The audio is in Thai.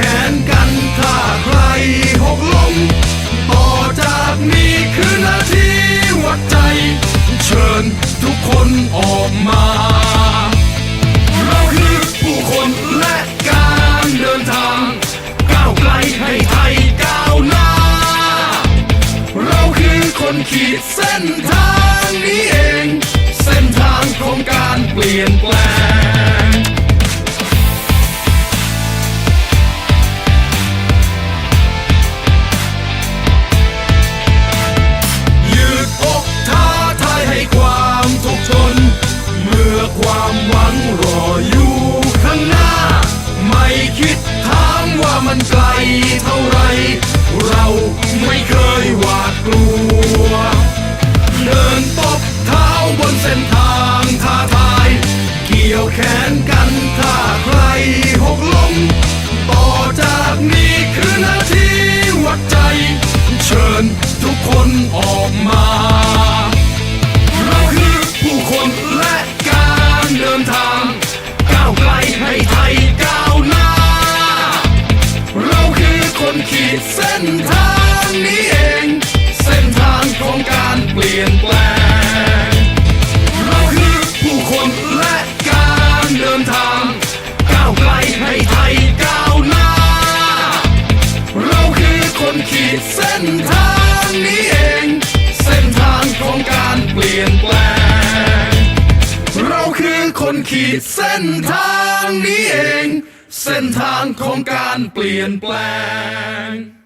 แขนกันถ้าใครหกล้มต่อจากนี้คือนาทีวัดใจ เชิญทุกคนออกมา เราคือผู้คนและการเดินทาง ก้าวไกลให้ไทยก้าวหน้า เราคือคนขีดเส้นทางนี้เอง เส้นทางของการเปลี่ยนแปลง มันไกลเท่าไร เราไม่เคยหวาดกลัว เดินตบเท้าบนเส้นทางท้าทาย เกี่ยวแขนกันถ้าใครหกล้มต่อจากนี้คือนาทีวัดใจ เชิญทุกคนออกมาเรา เส้นทางนี้เอง เส้นทางของการเปลี่ยนแปลง เราคือผู้คนและการเดินทาง ก้าวไกลให้ไทยก้าวหน้า เราคือคนขีดเส้นทางนี้เอง เส้นทางของการเปลี่ยนแปลง เราคือคนขีดเส้นทางนี้เอง เส้นทางของการเปลี่ยนแปลง